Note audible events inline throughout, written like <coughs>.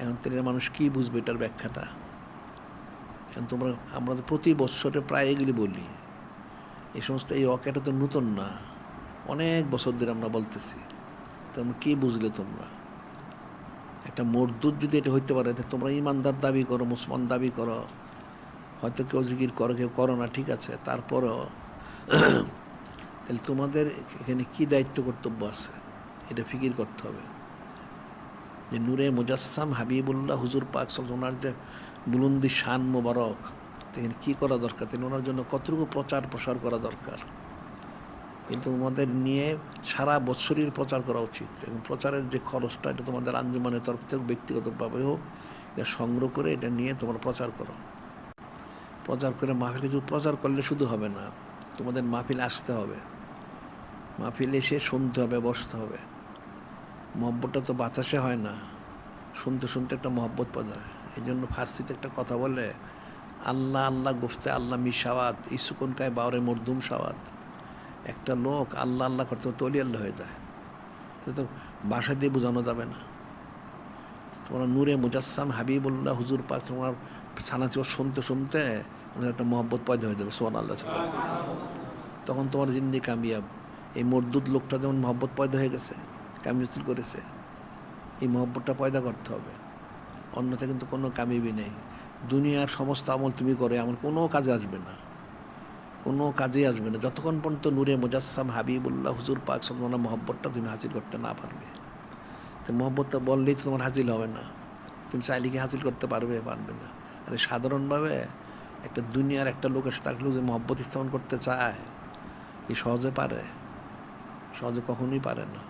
এখন তেলের মানুষ কি বুঝবে এটার ব্যাখ্যাটা? এখন তোমরা, আমরা তো প্রতি বছরে প্রায় এগুলি বলি। এই সমস্ত এই অকেটা তো নতুন না। অনেক বছর ধরে আমরা বলতেছি। তোমরা কি বুঝলে তোমরা? একটা মরদুদ যদি এটা হইতে পারে তোমরা ইমানদার দাবি করো, মুসলমান দাবি করো। হয়তো কেউ জিকির করো, কেউ করো না, ঠিক আছে। তারপরও <clears throat> তাহলে তোমাদের এখানে কি দায়িত্ব, কর্তব্য আছে? এটা ফিকির করতে হবে। যে নূরে মুজাসসাম হাবিবুল্লাহ হুজুর পাক সাল্লাল্লাহু ওনার যে বুলন্দি শান মোবারক তো এখানে কী করা দরকার? তিনি ওনার জন্য কতটুকু প্রচার প্রসার করা দরকার? কিন্তু তোমাদের নিয়ে সারা বৎসরই প্রচার করা উচিত এবং প্রচারের যে খরচটা, এটা তোমাদের আঞ্জুমানের তরফ থেকে ব্যক্তিগতভাবে হোক, এটা সংগ্রহ করে এটা নিয়ে তোমরা প্রচার করো। প্রচার করে মাহফিল কিছু প্রচার করলে শুধু হবে না, তোমাদের মাহফিল আসতে হবে। মাহফিল এসে শুনতে হবে, বসতে হবে। মহব্বতটা তো বাতাসে হয় না। শুনতে শুনতে একটা মহব্বত পাওয়া যায়। এই জন্য ফার্সিতে একটা কথা বলে, আল্লাহ আল্লাহ গুফতে আল্লাহ মিশাওয়াত ইসুকুন কায় বাউরে মরদুম সাওয়াত। একটা লোক আল্লাহ আল্লাহ করতে করতে অলি আল্লাহ হয়ে যায়। তো বাসা দিয়ে বোঝানো যাবে না। তোমার নূরে মুজাসসাম হাবিবুল্লাহ হুজুর পাক, তোমার ছানাচি শুনতে শুনতে ওদের একটা মহব্বত পয়দা হয়ে যাবে সোহান আল্লাহ তখন তোমার জিন্দি কামিয়াব। এই মরদুদ লোকটা যেমন মহব্বত পয়দা হয়ে গেছে কামিয়াসিল করেছে। এই মহব্বতটা পয়দা করতে হবে। অন্যথা কিন্তু কোনো কামিবি নেই। দুনিয়ার সমস্ত আমল তুমি করে, এমন কোনো কাজে আসবে না। কোনো কাজে আসবে না। যতক্ষণ পর্যন্ত নূরে মুজাসসাম হাবিবুল্লাহ হুজুর পাক সাল্লাহ মহব্বতটা তুমি হাসিল করতে না পারবে। তো মহব্বতটা বললেই তো তোমার হাসিল হবে না। তুমি চাইলে কি হাসিল করতে পারবে পারবে না। আরে সাধারণভাবে একটা দুনিয়ার একটা লোকের সাথে লোক যে মহব্বত স্থাপন করতে চায় এই সহজে পারে, সহজে কখনোই পারে না।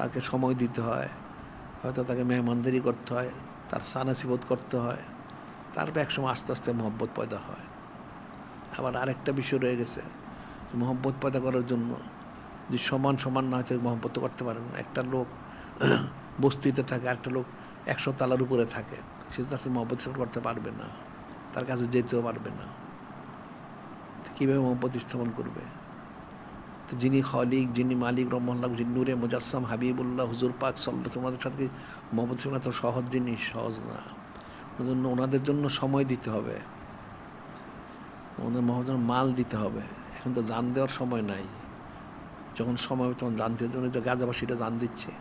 তাকে সময় দিতে হয়। হয়তো তাকে মেহমানদারি করতে হয়, তার সানাসিবোধ করতে হয় তারপর একসময় আস্তে আস্তে মহব্বত পয়দা হয়। আবার আরেকটা বিষয় রয়ে গেছে, মহব্বত পয়দা করার জন্য যে সমান সমান না হয়তো মহব্বত করতে পারে না। একটা লোক <clears throat> বস্তিতে থাকে একটা লোক একশো তালার উপরে থাকে, সে তার সাথে মহব্বত করতে পারবে না, তার কাছে যেতেও পারবে না। কীভাবে মহব্বত স্থাপন করবে? যিনি খলিক, যিনি মালিক রহমাল্লাহ যিনি নূরে মুজাসসাম, হাবিবুল্লাহ, হুজুর পাক সাল্লাহ তোমাদের সাথে মহব্বত স্থাপন তো সহজ জিনিস, সহজ না। জন্য ওনাদের জন্য সময় দিতে হবে। ওনাদের মহব্বত মাল দিতে হবে। এখন তো জান দেওয়ার সময় নাই। যখন সময় হবে তখন জান দেওয়ার জন্য যে গাজাবাসীটা জান দিচ্ছে।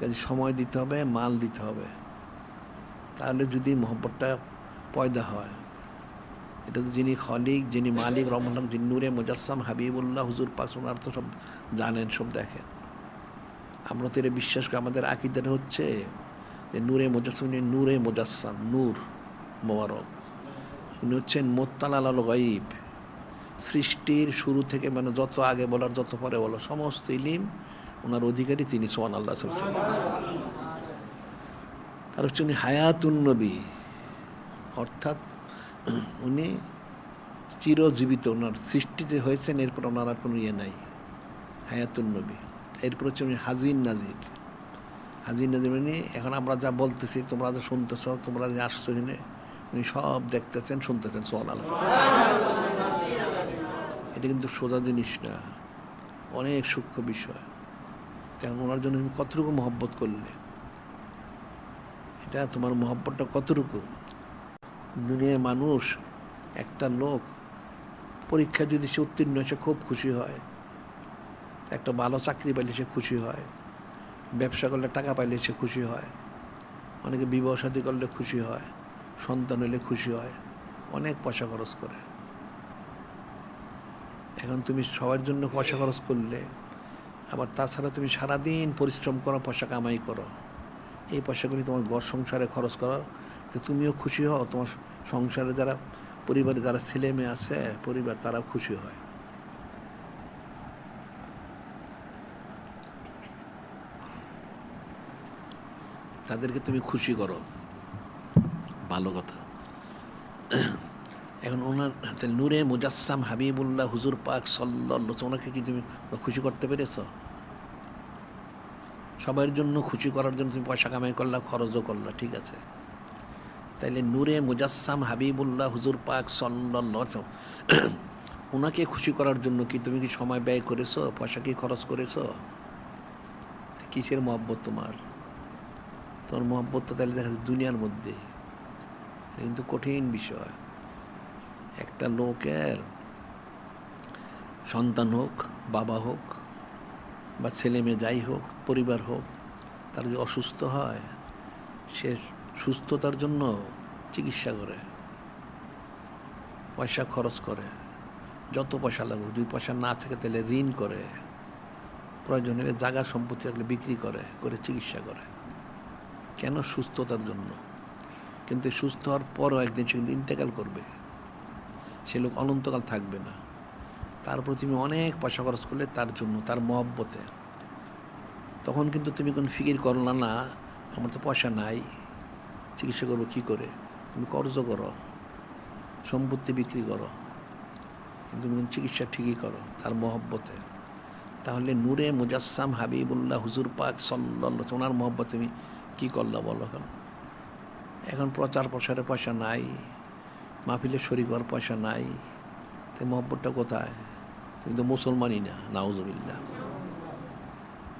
কাজে সময় দিতে হবে, মাল দিতে হবে। তাহলে যদি মহব্বতটা পয়দা হয় এটা তো যিনি খলিক, যিনি মালিক রহমান যিনি নূরে মুজাসসাম, হাবিবুল্লাহ, হুজুর পাক ওনার তো সব জানেন, সব দেখেন। আমরা তো এটা বিশ্বাস করি, আমাদের আকিদারে হচ্ছে যে নূরে মুজাসসাম, উনি নূরে মুজাসসাম, নূর মোবারক। উনি হচ্ছেন মোত্তালাল আল গাইব সৃষ্টির শুরু থেকে মানে যত আগে বলার, যত পরে বলো সমস্ত ইলিম ওনার অধিকারী তিনি সোহান আল্লাহ তার হচ্ছে উনি হায়াতুন নবী, অর্থাৎ <coughs> উনি চিরজীবিত, ওনার সৃষ্টিতে হয়েছেন, এরপর ওনার আর কোনো ইয়ে নাই। হায়াতুল নবী। এরপর হচ্ছে উনি হাজির নাজির। হাজির নাজির মানে এখন আমরা যা বলতেছি, তোমরা যা শুনতেছ, তোমরা যে আসছো এখানে, উনি সব দেখতেছেন, শুনতেছেন সোহান আল্লাহ এটা কিন্তু সোজা জিনিস না। অনেক সূক্ষ্ম বিষয়। তেমন ওনার জন্য তুমি কতটুকু মহব্বত করলে? এটা তোমার মহব্বতটা কতটুকু? দুনিয়ায় মানুষ, একটা লোক, পরীক্ষা যদি সে উত্তীর্ণ সে খুব খুশি হয়। একটা ভালো চাকরি পাইলে সে খুশি হয়। ব্যবসা করলে টাকা পাইলে সে খুশি হয়। অনেকে বিবাহ সাথী করলে খুশি হয়। সন্তান হলে খুশি হয়। অনেক পয়সা খরচ করে। এখন তুমি সবার জন্য পয়সা খরচ করলে, আবার তাছাড়া তুমি সারাদিন পরিশ্রম করো, পয়সা কামাই করো। এই পয়সাগুলি তোমার ঘর সংসারে খরচ করো তো তুমিও খুশি হও, তোমার সংসারে যারা পরিবারে যারা ছেলে মেয়ে আছে, পরিবার তারাও খুশি হয়। তাদেরকে তুমি খুশি করো। ভালো কথা। এখন ওনার নূরে মুজাসসাম হাবিবুল্লাহ হুজুর পাক সাল্লাহ ওনাকে কি তুমি খুশি করতে পেরেছ? সবার জন্য খুশি করার জন্য তুমি পয়সা কামাই করলা, খরচও করলা, ঠিক আছে। তাইলে নূরে মুজাসসাম হাবিবুল্লাহ হুজুর পাক সাল্লাহ ওনাকে <clears throat> খুশি করার জন্য কি তুমি কি সময় ব্যয় করেছ? পয়সা কি খরচ করেছ? কিসের মহব্বত তোমার? তোমার মহব্বত তো তাহলে দেখা যাচ্ছে দুনিয়ার মধ্যে। কিন্তু কঠিন বিষয়। একটা লোকের সন্তান হোক, বাবা হোক, বা ছেলে মেয়ে যাই হোক, পরিবার হোক, তার যদি অসুস্থ হয়, সে সুস্থতার জন্য চিকিৎসা করে, পয়সা খরচ করে, যত পয়সা লাগুক দুই পয়সা না থাকে তাহলে ঋণ করে, প্রয়োজন হলে জায়গা সম্পত্তি থাকলে বিক্রি করে করে চিকিৎসা করে। কেন সুস্থতার জন্য? কিন্তু সুস্থ হওয়ার পরও একদিন সে কিন্তু ইন্তেকাল করবে। সে লোক অনন্তকাল থাকবে না। তারপর তুমি অনেক পয়সা খরচ করলে তার জন্য, তার মহব্বতে। তখন কিন্তু তুমি কোনো ফিকির করো না না, আমার তো পয়সা নাই। চিকিৎসা করব কী করে? তুমি কর্জ করো, সম্পত্তি বিক্রি করো, কিন্তু চিকিৎসা ঠিকই করো, তার মহব্বতে। তাহলে নূরে মুজাসসাম হাবিবুল্লাহ হুজুর পাক সল্লাহ ওনার মহব্বত তুমি কী করলা বলো এখন? এখন প্রচার প্রসারে পয়সা নাই, মাহফিলে শরীর হওয়ার পয়সা নাই, তো মহব্বতটা কোথায়? তুমি তো মুসলমানই না নাউজবিল্লা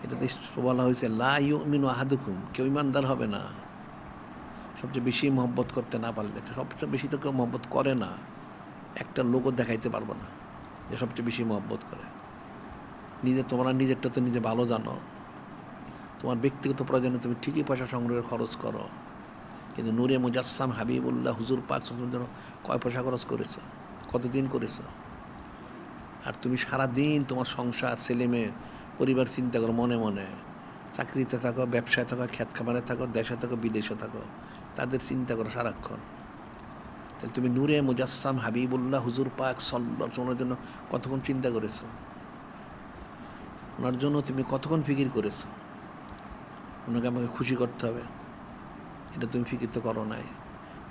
এটা তো বলা হয়েছে, লা ইউমিনু আহাদুকুম, কেউ ইমানদার হবে না। সবচেয়ে বেশি মহব্বত করতে না পারলে, সবচেয়ে বেশি তো কেউ মহব্বত করে না, একটা লোকও দেখাইতে পারব না যে সবচেয়ে বেশি মহব্বত করে। নিজে তোমরা নিজেরটা তো নিজে ভালো জানো। তোমার ব্যক্তিগত প্রয়োজনে তুমি ঠিকই পয়সা সংগ্রহের খরচ করো। কিন্তু নূরে মুজাসসাম হাবিবুল্লাহ হুজুর পাক জন্য কয় পয়সা খরচ করেছ? কতদিন করেছ? আর তুমি সারাদিন তোমার সংসার, ছেলে মেয়ে, পরিবার চিন্তা করো মনে মনে। চাকরিতে থাকো, ব্যবসায় থাকো খ্যাত খামারে থাকো, দেশে থাকো, বিদেশে থাকো। তাদের চিন্তা করো সারাক্ষণ। তাহলে তুমি নূরে মুজাসসাম হাবিবুল্লাহ হুজুর পাক সল্লাহ ওনার জন্য কতক্ষণ চিন্তা করেছ? ওনার জন্য তুমি কতক্ষণ ফিকির করেছ? ওনাকে আমাকে খুশি করতে হবে। এটা তুমি ফিকির তো করো নাই।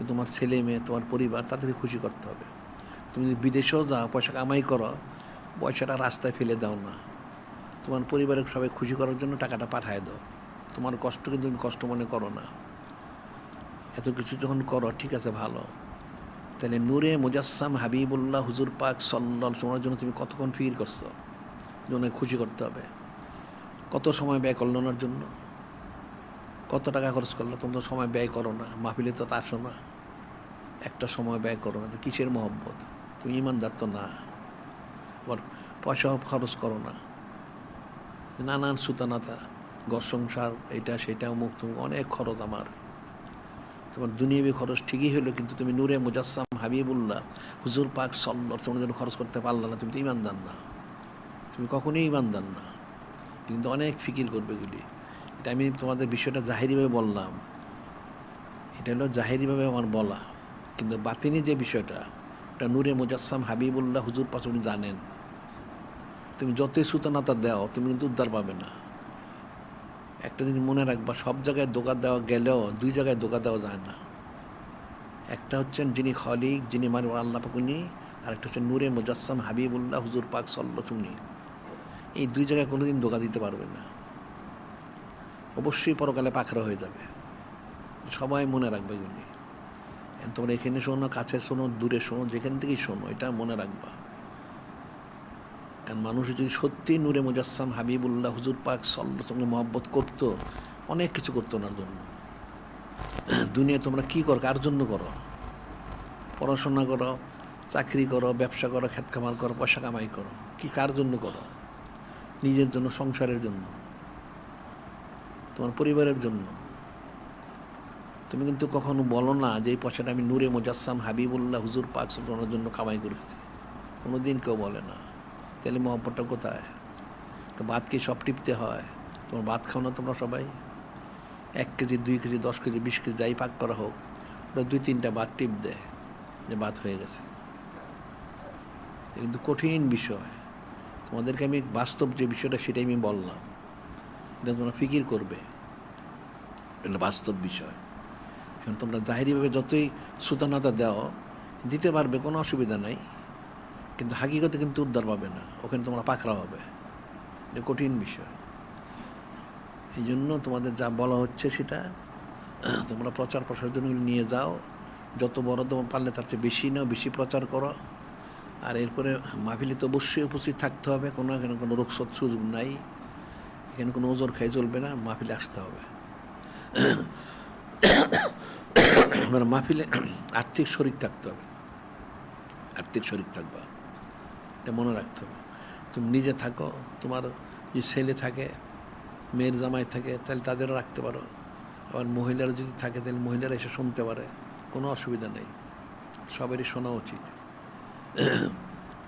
তোমার ছেলে মেয়ে, তোমার পরিবার, তাদেরকে খুশি করতে হবে। তুমি যদি বিদেশেও যাও, পয়সা কামাই করো, পয়সাটা রাস্তায় ফেলে দাও না। তোমার পরিবারের সবাই খুশি করার জন্য টাকাটা পাঠায় দাও। তোমার কষ্ট কিন্তু তুমি কষ্ট মনে করো না। এত কিছু যখন করো, ঠিক আছে, ভালো। তাহলে নূরে মুজাসসাম হাবিবুল্লাহ হুজুর পাক সল্লাল সময়ের জন্য তুমি কতক্ষণ ফির করছ? যে ওনাকে খুশি করতে হবে। কত সময় ব্যয় করল ওনার জন্য? কত টাকা খরচ করল? তোমরা তো সময় ব্যয় করো না, মাহফিলে তো তা আসো না। একটা সময় ব্যয় করো না তো কিসের মহব্বত? তুমি ইমানদার তো না। পয়সাও খরচ করো না। নানান সুতানাতা, ঘর সংসার, এটা, সেটা মুখ অনেক খরচ আমার। তোমার দুনিয়াবি খরচ ঠিকই হলো, কিন্তু তুমি নূরে মুজাসসাম হাবিবুল্লাহ, হুজুর পাক সল্লর তোমার জন্য খরচ করতে পারলা না, তুমি তো ইমানদার না। তুমি কখনোই ইমানদার না। কিন্তু অনেক ফিকির করবে এগুলি। এটা আমি তোমাদের বিষয়টা জাহেরিভাবে বললাম। এটা হলো জাহেরিভাবে আমার বলা। কিন্তু বাতিনি যে বিষয়টা, ওটা নূরে মুজাসসাম হাবিবুল্লাহ হুজুর পাশ উনি জানেন। তুমি যতই সুতনাতা দাও, তুমি কিন্তু উদ্ধার পাবে না। একটা জিনিস মনে রাখবা, সব জায়গায় দোকান দেওয়া গেলেও দুই জায়গায় দোকান দেওয়া যায় না। একটা হচ্ছেন যিনি খলিক, যিনি মানে আল্লাহ পাকুনি আর একটা হচ্ছে নূরে মুজাসসাম হাবিবুল্লাহ, হুজুর পাক সল্লা শুনি এই দুই জায়গায় কোনোদিন দোকা দিতে পারবে না। অবশ্যই পরকালে পাখরা হয়ে যাবে। সবাই মনে রাখবে এগুলি। তোমরা এখানে শোনো, কাছে শোনো, দূরে শোনো, যেখান থেকেই শোনো, এটা মনে রাখবা। কারণ মানুষ যদি সত্যি নূরে মুজাসসাম হাবিবুল্লাহ হুজুর পাক সল্লার সঙ্গে মহব্বত করতো, অনেক কিছু করতো ওনার জন্য। দুনিয়া তোমরা কি করো, কার জন্য করো? পড়াশোনা করো, চাকরি করো, ব্যবসা করো খেত খামার করো, পয়সা কামাই করো, কি কার জন্য করো? নিজের জন্য, সংসারের জন্য, তোমার পরিবারের জন্য। তুমি কিন্তু কখনো বলো না যে এই পয়সাটা আমি নূরে মুজাসসাম হাবিবুল্লাহ হুজুর পাক ওনার জন্য কামাই করেছি। কোনো দিন কেউ বলে না। তাহলে মহব্বতটা কোথায়? তো ভাত কি সব টিপতে হয়? তোমার ভাত খাও না তোমরা সবাই? এক কেজি, দুই কেজি, দশ কেজি, বিশ কেজি যাই পাক করা হোক, ওরা দুই তিনটা ভাত টিপ দেয় যে ভাত হয়ে গেছে। কিন্তু কঠিন বিষয়। তোমাদেরকে আমি বাস্তব যে বিষয়টা সেটাই আমি বললাম। এটা তোমরা ফিকির করবে। এটা বাস্তব বিষয়। এখন তোমরা জাহিরিভাবে যতই সুতানাতা দাও, দিতে পারবে, কোনো অসুবিধা নাই। কিন্তু হাকিগতে কিন্তু উদ্ধার পাবে না। ওখানে তোমরা পাকড়া হবে। এটা কঠিন বিষয়। এই জন্য তোমাদের যা বলা হচ্ছে সেটা, তোমরা প্রচার প্রসারের জন্য নিয়ে যাও। যত বড় তোমার পারলে তার চেয়ে বেশি নাও, বেশি প্রচার করো। আর এরপরে মাহফিলে তো অবশ্যই উপস্থিত থাকতে হবে। কোনো এখানে কোনো রোগসৎ সুযোগ নাই। এখানে কোনো ওজোর খাই চলবে না, মাহফিলে আসতে হবে। মাহফিলে আর্থিক শরিক থাকতে হবে। আর্থিক শরিক থাকবা। এটা মনে রাখতে হবে। তুমি নিজে থাকো, তোমার যদি ছেলে থাকে, মেয়ের জামাই থাকে, তাহলে তাদেরও রাখতে পারো। আবার মহিলারা যদি থাকে, তাহলে মহিলারা এসে শুনতে পারে। কোনো অসুবিধা নেই। সবারই শোনা উচিত।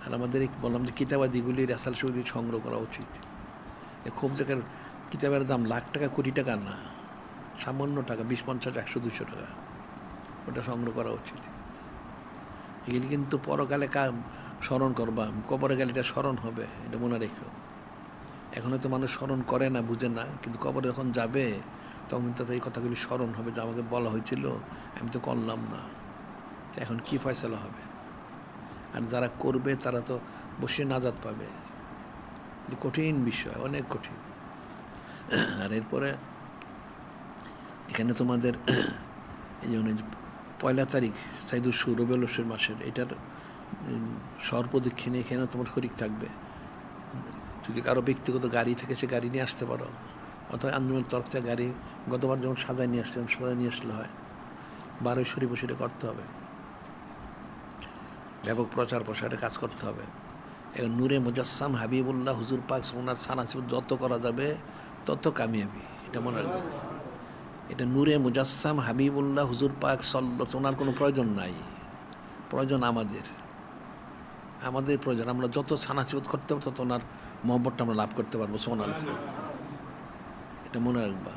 আর আমাদের বললাম যে কিতাবাদিগুলি রাসাল শৈলী সংগ্রহ করা উচিত। খুব জায়গার কিতাবের দাম লাখ টাকা, কোটি টাকা না। সামান্য টাকা, বিশ, পঞ্চাশ, একশো দুশো টাকা। ওটা সংগ্রহ করা উচিত। এগুলি কিন্তু পরকালে কা স্মরণ করবা, কবরে গেলে এটা স্মরণ হবে, এটা মনে রেখো। এখনও তো মানুষ স্মরণ করে না, বুঝে না, কিন্তু কবরে যখন যাবে, তখন তো এই কথাগুলি স্মরণ হবে, যে আমাকে বলা হয়েছিল, আমি তো করলাম না। এখন কি ফয়সলা হবে? আর যারা করবে, তারা তো বসে নাজাদ পাবে। কঠিন বিষয়, অনেক কঠিন। আর এরপরে, এখানে তোমাদের, এই জন্য পয়লা তারিখ সাইদুর সুর রবেলসের মাসের, এটার শহর প্রদক্ষিণে এখানে তোমার শরিক থাকবে। যদি কারও ব্যক্তিগত গাড়ি থেকে, সে গাড়ি নিয়ে আসতে পারো। অথবা আন্দোলনের তরফ থেকে গাড়ি গতবার যেমন সাজায় নিয়ে আসছিলাম সাজায় নিয়ে আসলে হয়। বারোই শরীফ সেটা করতে হবে। ব্যাপক প্রচার প্রসারে কাজ করতে হবে। এখন নূরে মুজাসসাম হাবিবুল্লাহ, হুজুর পাক সোনার সানাসিব যত করা যাবে, তত কামিয়াবি। এটা মনে রাখবে। এটা নূরে মুজাসসাম হাবিবুল্লাহ, হুজুর পাক সল্ল ওনার কোনো প্রয়োজন নাই। প্রয়োজন আমাদের। আমাদের প্রয়োজন। আমরা যত সানাসিবত করতে পারব, তত ওনার মহব্বতটা আমরা লাভ করতে পারব সোনার এটা মনে রাখবা।